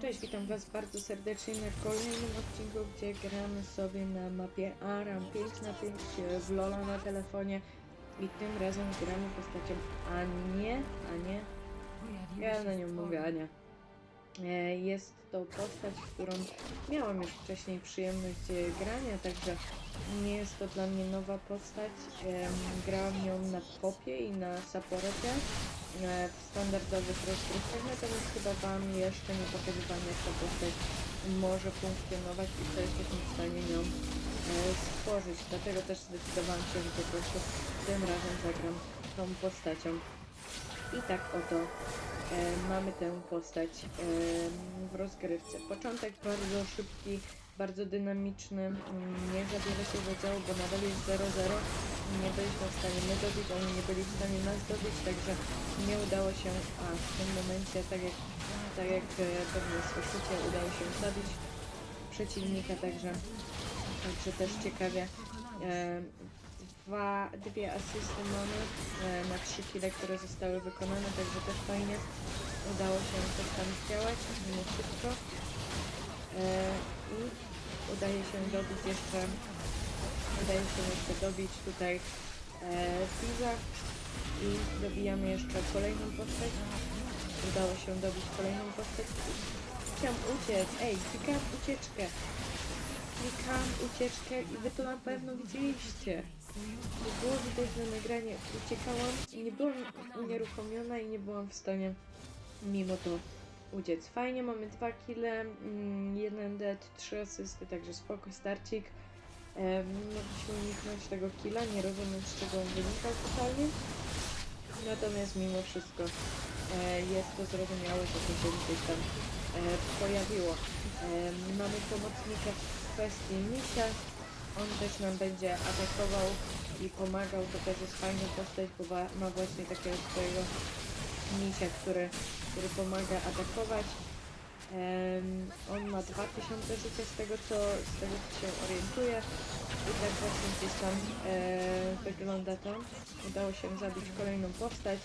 Cześć, witam Was bardzo serdecznie na kolejnym odcinku, gdzie gramy sobie na mapie Aram 5 na 5 w Lola na telefonie i tym razem gramy postacią Anię, Anię, ja na nią mówię Ania. E, Jest to postać, którą miałam już wcześniej przyjemność e, grania, także nie jest to dla mnie nowa postać. Grałam nią na popie i na saporecie e, w standardowych rozgrywkach, natomiast chyba Wam jeszcze nie pokazywałam jak ta postać może funkcjonować i co jesteśmy w stanie nią e, stworzyć. Dlatego też zdecydowałam się, że po prostu tym razem zagram tą postacią. I tak oto e, mamy tę postać e, w rozgrywce. Początek bardzo szybki, bardzo dynamiczny, mm, nie za wiele się zadziało, bo nadal jest 0-0. Nie byliśmy w stanie my dobić, oni nie byli w stanie nas dobić, także nie udało się, a w tym momencie, tak jak, tak jak e, pewnie słyszycie, udało się zabić przeciwnika, także, także też ciekawie. E, dwa, dwie asysty mamy e, na trzy kile, które zostały wykonane, także też fajnie udało się coś tam zdziałać mimo wszystko. E, I udaje się dobić jeszcze, udaje się jeszcze dobić tutaj e, Fiza i dobijamy jeszcze kolejną postać. Udało się dobić kolejną postać. Chciałam uciec, ej, klikam ucieczkę. Klikam ucieczkę i wy to na pewno widzieliście. Nie było widać na nagranie. Uciekałam i nie byłam unieruchomiona i nie byłam w stanie mimo to uciec. Fajnie, mamy dwa kile, mm, jeden dead, trzy asysty, także spoko, starcik. Mogliśmy uniknąć tego killa, nie rozumiem z czego on wynikał totalnie. Natomiast mimo wszystko e, jest to zrozumiałe, że to się gdzieś tam e, pojawiło. E, mamy pomocnika w kwestii misia. On też nam będzie atakował i pomagał. To też jest fajna postać, bo ma właśnie takiego swojego misia, który, który pomaga atakować. Em, on ma 2000 życia z tego co, z tego co się orientuje i tak właśnie gdzieś tam e, wygląda to. Udało się zabić kolejną postać,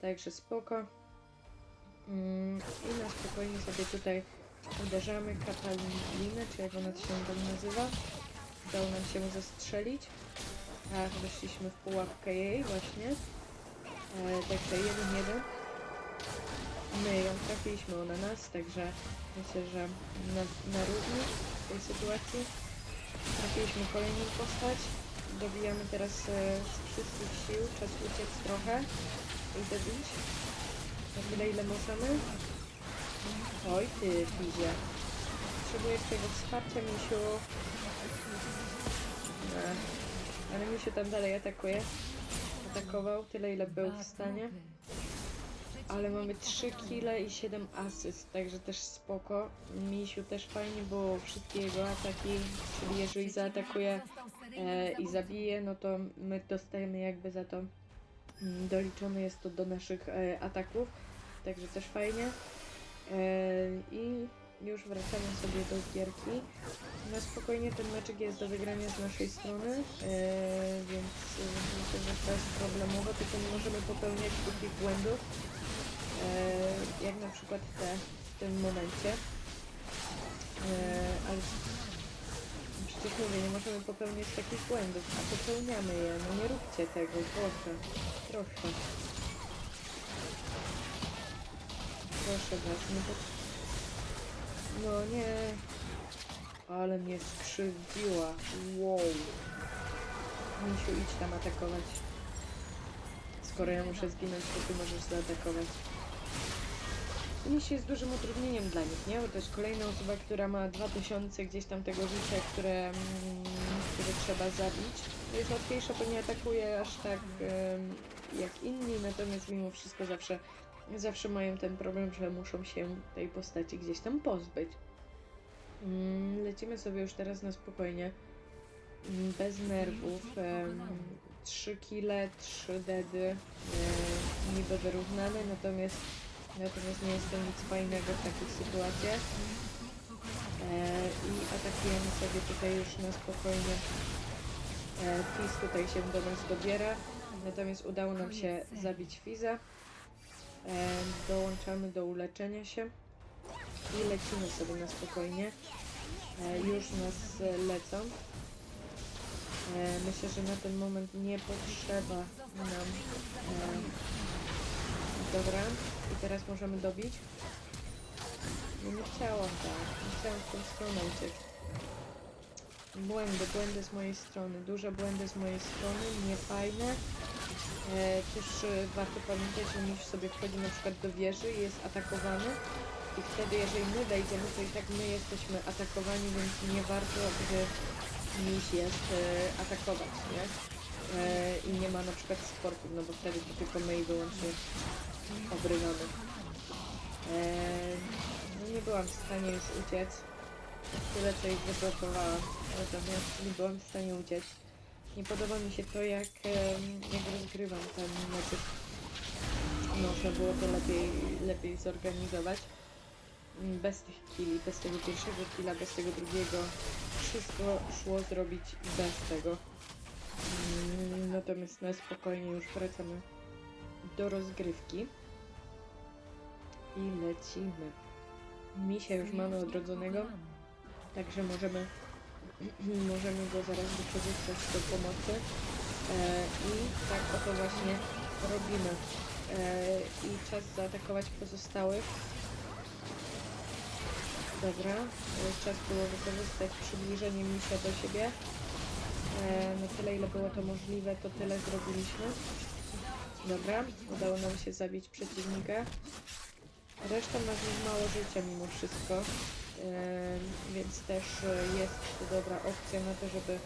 także spoko. Mm, I na spokojnie sobie tutaj uderzamy katalinę, czy jak ona się tam nazywa. Udało nam się zastrzelić. Ach, weszliśmy w pułapkę jej właśnie. E, także 1-1 my ją trafiliśmy, ona nas, także myślę, że na, na równi w tej sytuacji trafiliśmy kolejną postać. Dobijamy teraz e, z wszystkich sił, czas uciec trochę i dobić. Na tyle ile możemy. Oj ty, Fizie. Potrzebujesz tego wsparcia, Misiu. Ech, ale Misiu tam dalej atakuje. Atakował tyle ile był w stanie. Ale mamy 3 kile i 7 asyst, także też spoko. Misiu też fajnie, bo wszystkie jego ataki, czyli jeżeli zaatakuje e, i zabije, no to my dostajemy jakby za to mm, doliczone jest to do naszych e, ataków, także też fajnie. E, I już wracamy sobie do gierki. Na spokojnie ten meczek jest do wygrania z naszej strony, e, więc e, myślę, że to jest problemowe, tylko nie możemy popełniać takich błędów, jak na przykład te w tym momencie. E, ale przecież mówię, nie możemy popełniać takich błędów, a popełniamy je. No nie róbcie tego, proszę. Proszę. Proszę was, no. No nie. Ale mnie skrzywdziła. Wow. Misiu, idź tam atakować. Skoro ja muszę zginąć, to ty możesz zaatakować. Misiu jest dużym utrudnieniem dla nich, nie? Bo to jest kolejna osoba, która ma 2000 gdzieś tam tego życia, które, mm, które trzeba zabić. To jest łatwiejsze, bo nie atakuje aż tak jak inni, natomiast mimo wszystko zawsze, zawsze mają ten problem, że muszą się tej postaci gdzieś tam pozbyć. Mm, Lecimy sobie już teraz na spokojnie. Mm, Bez nerwów. em, 3 kile, 3 dedy. Niby wyrównane, natomiast, natomiast nie jest to nic fajnego w takich sytuacjach. E, I atakujemy sobie tutaj już na spokojnie. E, Fizz tutaj się do nas dobiera. Natomiast udało nam się zabić Fiza. E, Dołączamy do uleczenia się. i lecimy sobie na spokojnie. Już nas lecą. Myślę, że na ten moment nie potrzeba nam. Dobra, i teraz możemy dobić. No nie chciałam tak, nie chciałam w tą stronę uciec. Błędy, błędy z mojej strony, duże błędy z mojej strony, niefajne. E, też e, warto pamiętać, że miś sobie wchodzi na przykład do wieży i jest atakowany i wtedy jeżeli my wejdziemy, to i tak my jesteśmy atakowani, więc nie warto, gdy miś jest e, atakować, nie? E, I nie ma na przykład sportu, no bo wtedy to tylko my i wyłącznie obrywamy. E, no nie byłam w stanie już uciec. Tyle co ich zablokowałam, natomiast nie byłam w stanie uciec. Nie podoba mi się to, jak, jak rozgrywam ten meczyk. Można było to lepiej, lepiej zorganizować. Mm, Bez tych killi, bez tego pierwszego killa, bez tego drugiego. Wszystko szło zrobić bez tego. Mm, Natomiast na spokojnie już wracamy do rozgrywki. I lecimy. Misia już mamy odrodzonego, także możemy, możemy go zaraz wykorzystać do pomocy. E, I tak oto właśnie robimy. E, I czas zaatakować pozostałych. Dobra, e, czas było wykorzystać przybliżenie misia do siebie. E, na tyle ile było to możliwe, to tyle zrobiliśmy. Dobra, udało nam się zabić przeciwnika. Reszta ma z nich mało życia mimo wszystko, więc też e, jest to dobra opcja na to, żeby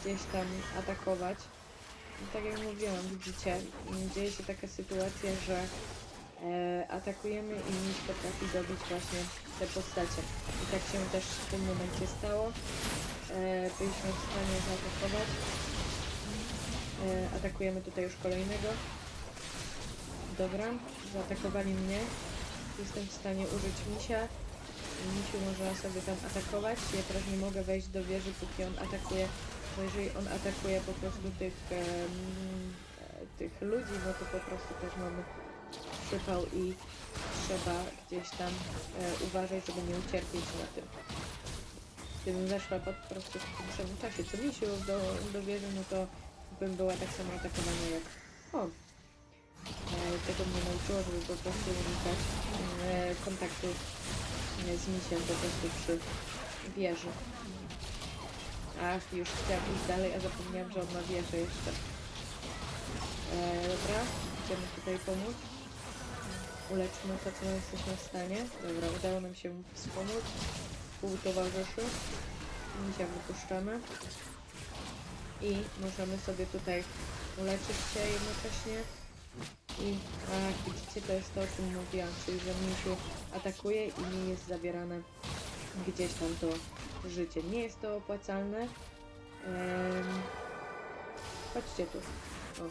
gdzieś tam atakować. I tak jak mówiłam, widzicie, dzieje się taka sytuacja, że e, atakujemy i nikt potrafi dobić właśnie te postacie. I tak się też w tym momencie stało. E, byliśmy w stanie zaatakować. Atakujemy tutaj już kolejnego. Dobra, zaatakowali mnie. Jestem w stanie użyć misia. Misiu można sobie tam atakować. Ja teraz nie mogę wejść do wieży, póki on atakuje. Bo jeżeli on atakuje po prostu tych, e, tych ludzi, no to po prostu też mamy przypał i trzeba gdzieś tam e, uważać, żeby nie ucierpieć na tym. Gdybym weszła po prostu w tym samym czasie co misiu do, do wieży, no to bym była tak samo atakowana jak on. Tego mnie nauczyło, żeby po prostu unikać e, kontaktu e, z misiem po prostu przy wieży. Ach, już chciałam iść dalej, a zapomniałam, że on ma wieżę jeszcze. E, dobra, idziemy tutaj pomóc. Uleczmy to, co jesteśmy w stanie. Dobra, udało nam się wspomóc. Współtowarzyszy. Misia wypuszczamy. I możemy sobie tutaj uleczyć się jednocześnie. I tak, widzicie, to jest to, o czym mówiłam, czyli że misiu atakuje i nie jest zabierane gdzieś tam to życie. Nie jest to opłacalne. Em, chodźcie tu. O,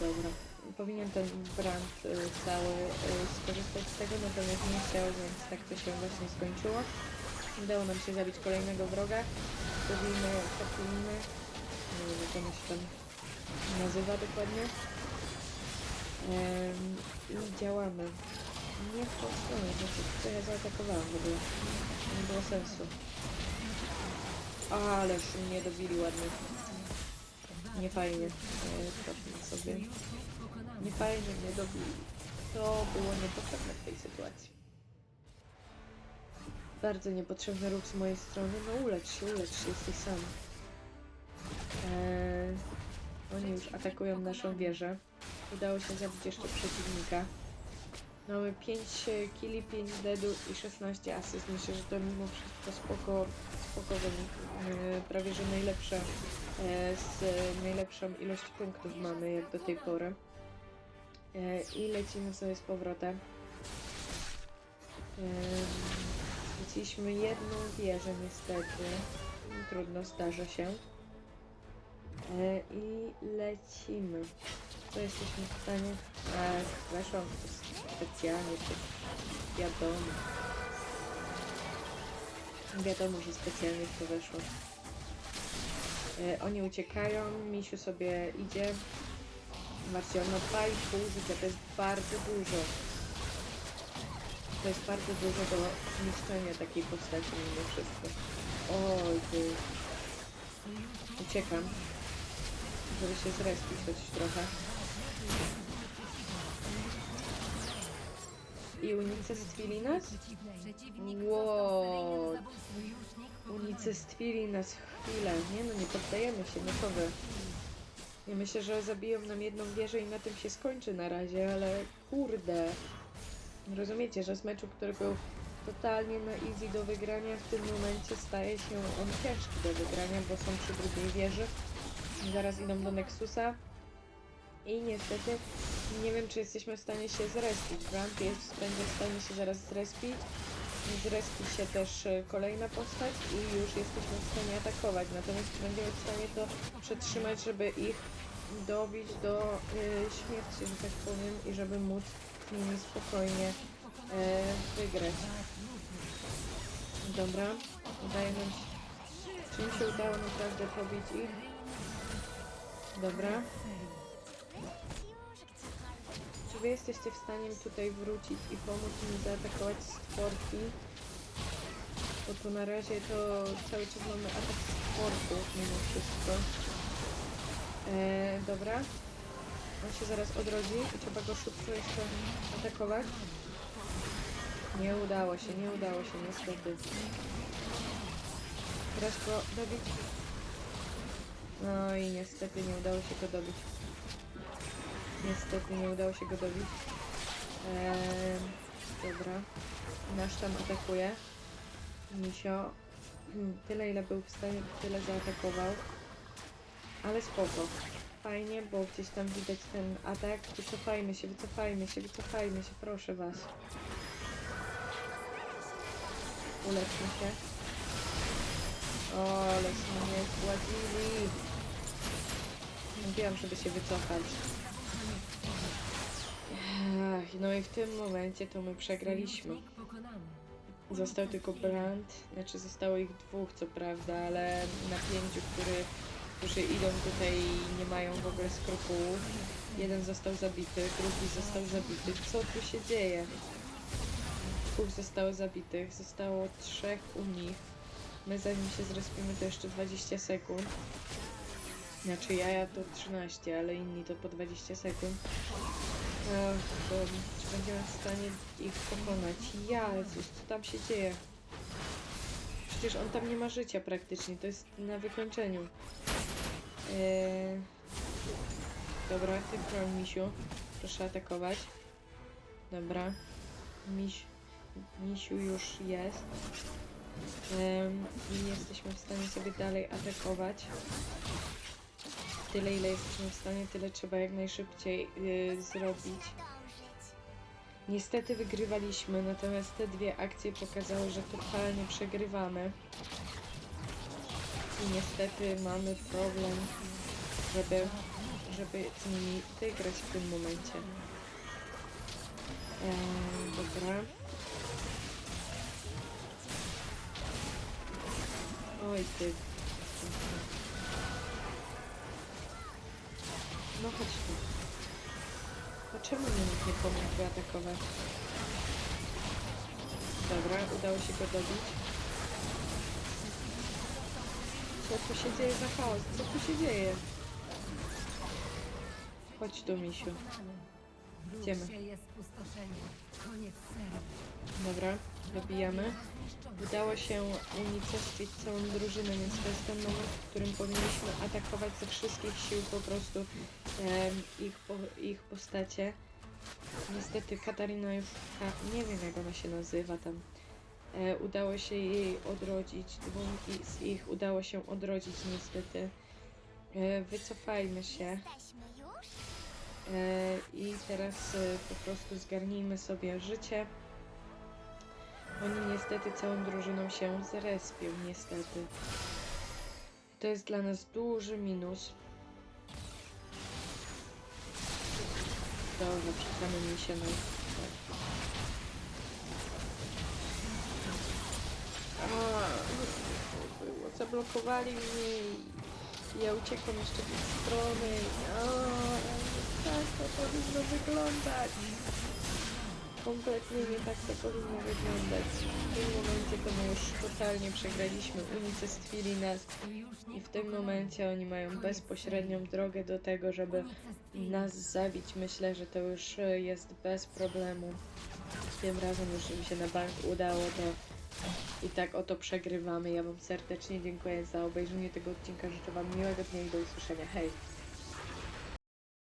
dobra. Powinien ten brand y, cały y, skorzystać z tego, natomiast nie chciał, więc tak to się właśnie skończyło. Udało nam się zabić kolejnego wroga. Zrobimy Katliny. Nie wiem, jak ona się tam nazywa dokładnie. I działamy. Nie w tą stronę, to ja zaatakowałam w ogóle. Nie było sensu. Ależ mnie dobili ładnie. Nie fajnie. E, Cofnę sobie. Nie fajnie mnie dobili. To było niepotrzebne w tej sytuacji. Bardzo niepotrzebny ruch z mojej strony. No ulecz się, ulecz się, jesteś sam. Eee, oni już atakują naszą wieżę. Udało się zabić jeszcze przeciwnika. Mamy 5 killi, 5 deadów i 16 asyst. Myślę, że to mimo wszystko spoko, spoko wynik. Yy, prawie, że najlepsze e, z najlepszą ilość punktów mamy jak do tej pory. E, I lecimy sobie z powrotem. Zleciliśmy jedną wieżę niestety. Trudno, zdarza się. E, I lecimy. Co jesteśmy w stanie? Weszłam specjalnie, to wiadomo. Wiadomo, że specjalnie to weszłam. E, oni uciekają, Misiu sobie idzie. Zobaczcie, on ma 2,5 życia, to jest bardzo dużo. To jest bardzo dużo do niszczenia takiej postaci mimo wszystko. Oj, ty. Uciekam. Żeby się zrespić choć trochę. I unicestwili nas? Wow. Unicestwili nas chwilę. Nie no, nie poddajemy się, no co wy. Ja myślę, że zabiją nam jedną wieżę i na tym się skończy na razie, ale kurde. Rozumiecie, że z meczu, który był totalnie na easy do wygrania, w tym momencie staje się on ciężki do wygrania, bo są przy drugiej wieży. Zaraz idą do Nexusa. I niestety nie wiem, czy jesteśmy w stanie się zrespić. Brand jest będzie w stanie się zaraz zrespić. Zrespi się też e, kolejna postać i już jesteśmy w stanie atakować. Natomiast będziemy w stanie to przetrzymać, żeby ich dobić do e, śmierci, że tak powiem, i żeby móc z nimi spokojnie e, wygrać. Dobra, udaje nam się. Czy mi się udało naprawdę pobić ich? Dobra. Czy wy jesteście w stanie tutaj wrócić i pomóc mi zaatakować stworki? Bo tu na razie to cały czas mamy atak stworków mimo wszystko. E, dobra. On się zaraz odrodzi i trzeba go szybko jeszcze atakować. Nie udało się, nie udało się niestety. Teraz go dobić. No i niestety nie udało się go dobić. Niestety nie udało się go dobić. Eee, dobra. Nasz tam atakuje. Misio. Hmm, Tyle ile był w stanie, tyle zaatakował. Ale spoko. Fajnie, bo gdzieś tam widać ten atak. Wycofajmy się, wycofajmy się, wycofajmy się, proszę was. Uleczmy się. O, aleśmy mnie zgładzili. Mówiłam, żeby się wycofać. Ach, no i w tym momencie to my przegraliśmy. Został tylko Brand, znaczy zostało ich dwóch co prawda, ale na pięciu, który, którzy idą tutaj nie mają w ogóle skrupułów. Jeden został zabity, drugi został zabity. Co tu się dzieje? Dwóch zostało zabitych, zostało trzech u nich. My zanim się zrespimy to jeszcze 20 sekund. Znaczy ja, ja to 13, ale inni to po 20 sekund. Ach, to czy będziemy w stanie ich pokonać? Jezus, co tam się dzieje? Przecież on tam nie ma życia praktycznie, to jest na wykończeniu. Eee... Dobra, ty broń, misiu. Proszę atakować. Dobra. Miś... Misiu już jest. I jesteśmy w stanie sobie dalej atakować. Tyle ile jesteśmy w stanie, tyle trzeba jak najszybciej y, zrobić. Niestety wygrywaliśmy, natomiast te dwie akcje pokazały, że totalnie przegrywamy. I niestety mamy problem, żeby, żeby z nimi wygrać w tym momencie. Eee, dobra. No chodź tu. No czemu nie mógł nie pomóc wyatakować? Dobra, udało się go dobić. Co tu się dzieje za chaos? Co tu się dzieje? Chodź tu, misiu. Idziemy. Spustoszenie. Dobra, dobijamy. Udało się unicestwić całą drużynę, więc to jest ten moment, w którym powinniśmy atakować ze wszystkich sił po prostu ich, po, ich postacie. Niestety Katarina już, ka, nie wiem jak ona się nazywa tam, e, udało się jej odrodzić, dwóm z ich udało się odrodzić niestety. E, wycofajmy się. E, I teraz e, po prostu zgarnijmy sobie życie. Oni niestety całą drużyną się zrespią, niestety. To jest dla nas duży minus. Dobra, czekamy mi się na... Było, zablokowali mnie i ja uciekłam jeszcze w stronę. O, tak to powinno wyglądać. kompletnie nie tak to powinno wyglądać. W tym momencie to my już totalnie przegraliśmy, unicestwili nas i w tym momencie oni mają bezpośrednią drogę do tego, żeby nas zabić. Myślę, że to już jest bez problemu. Tym razem już im się na bank udało, to i tak oto przegrywamy. Ja Wam serdecznie dziękuję za obejrzenie tego odcinka. Życzę Wam miłego dnia i do usłyszenia. Hej!